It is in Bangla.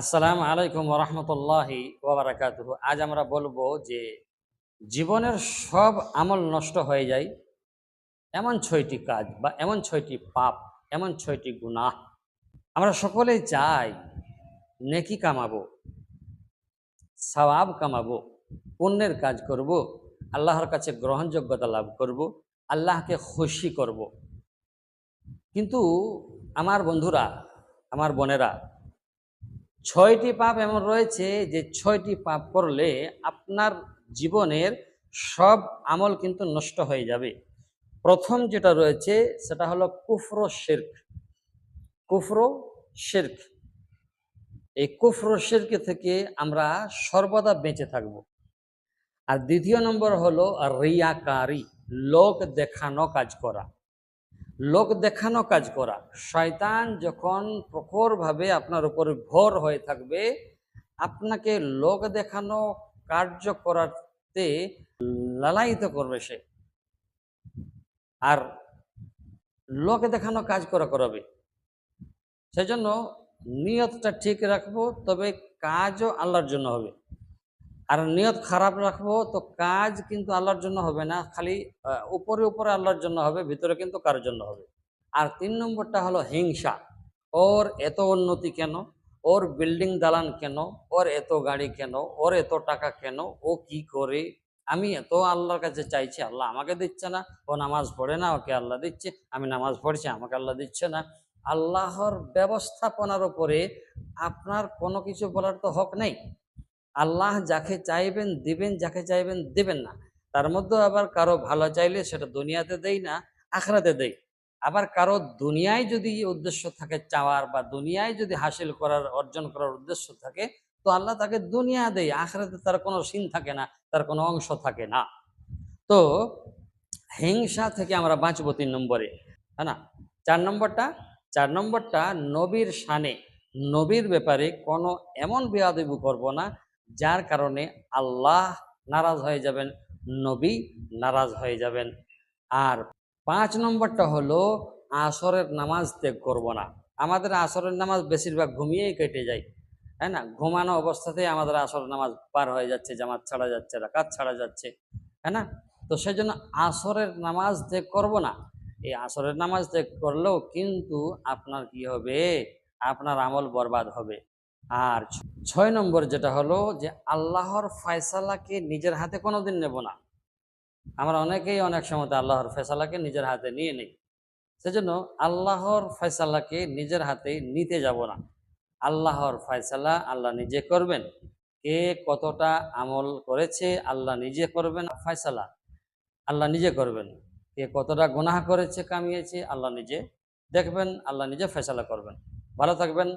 আসসালামু আলাইকুম রহমতুল্লাহি ওবরাকাতুহু। আজ আমরা বলব যে জীবনের সব আমল নষ্ট হয়ে যায় এমন ছয়টি কাজ বা এমন ছয়টি পাপ, এমন ছয়টি গুনাহ। আমরা সকলেই চাই নেকি কামাবো, সওয়াব কামাবো, পুণ্যের কাজ করব, আল্লাহর কাছে গ্রহণযোগ্যতা লাভ করব, আল্লাহকে খুশি করব। কিন্তু আমার বন্ধুরা, আমার বোনেরা ছয়টি পাপ এমন রয়েছে যে ছয়টি পাপ করলে আপনার জীবনের সব আমল কিন্তু নষ্ট হয়ে যাবে। প্রথম যেটা রয়েছে সেটা হলো কুফর শির্ক। কুফর শির্ক। এই কুফর শির্ক থেকে আমরা সর্বদা বেঁচে থাকব। আর দ্বিতীয় নম্বর হলো রিয়াকারী, লোক দেখানো কাজ করা। লোক দেখানো কাজ করা। শয়তান যখন প্রখরভাবে আপনার উপরে ভর হয়ে থাকবে, আপনাকে লোক দেখানো কার্য করাতে লালায়িত করবে সে। আর লোক দেখানো কাজ করা করাবে। সেজন্য নিয়তটা ঠিক রাখব, তবে কাজও আল্লাহর জন্য হবে। আর নিয়ত খারাপ রাখব তো কাজ কিন্তু আল্লাহর জন্য হবে না, খালি উপরে উপরে আল্লাহর জন্য হবে, ভিতরে কিন্তু কারোর জন্য হবে। আর তিন নম্বরটা হলো হিংসা। ওর এত উন্নতি কেন? ওর বিল্ডিং দালান কেন? ওর এত গাড়ি কেন? ওর এত টাকা কেন? ও কি করে? আমি এত আল্লাহর কাছে চাইছি, আল্লাহ আমাকে দিচ্ছে না। ও নামাজ পড়ে না, ওকে আল্লাহ দিচ্ছে। আমি নামাজ পড়ছি, আমাকে আল্লাহ দিচ্ছে না। আল্লাহর ব্যবস্থাপনার উপরে আপনার কোনো কিছু বলার তো হক নেই। আল্লাহ যাকে চাইবেন, দিবেন, যাকে চাইবেন, দিবেন না। তার মধ্যে আবার কারও ভালো চাইলে সেটা দুনিয়াতে দেই না, আখরাতে দেই। আবার কারও দুনিয়ায় যদি উদ্দেশ্য থাকে চাওয়ার বা দুনিয়ায় যদি হাসিল করার, অর্জন করার উদ্দেশ্য থাকে, তো আল্লাহ তাকে দুনিয়া দেয় আখরাতে তার কোনো সিন থাকে না, তার কোনো অংশ থাকে না। তো হিংসা থেকে আমরা বাঁচবো তিন নম্বরে হ্যাঁ না? চার নম্বরটা চার নম্বরটা নবীর শানে, নবীর ব্যাপারে কোনো এমন বেয়াদবি করব না যার কারণে আল্লাহ নারাজ হয়ে যাবেন, নবী নারাজ হয়ে যাবেন। আর পাঁচ নম্বরটা হলো, আসরের নামাজ ত্যাগ করব না। আমাদের আসরের নামাজ বেশিরভাগ ঘুমিয়েই কেটে যায়, তাই না? ঘুমানো অবস্থাতেই আমাদের আসরের নামাজ পার হয়ে যাচ্ছে, জামাত ছাড়া যাচ্ছে, রাকাত ছাড়া যাচ্ছে, তাই না? তো সেই জন্য আসরের নামাজ ত্যাগ করব না। এই আসরের নামাজ ত্যাগ করলেও কিন্তু আপনার কি হবে? আপনার আমল বরবাদ হবে। আর ছয় নম্বর যেটা হলো যে আল্লাহর ফয়সালাকে নিজের হাতে কোনোদিন নেব না। আমরা অনেকেই অনেক সময় আল্লাহর ফয়সালাকে নিজের হাতে নিয়ে নিই। সেজন্য আল্লাহর ফয়সালাকে নিজের হাতে নিতে যাব না। আল্লাহর ফয়সালা আল্লাহ নিজে করবেন। কে কতটা আমল করেছে আল্লাহ নিজে করবেন। ফয়সালা আল্লাহ নিজে করবেন। কে কতটা গুনাহ করেছে, কামিয়েছে, আল্লাহ নিজে দেখবেন, আল্লাহ নিজে ফয়সালা করবেন। ভালো থাকবেন।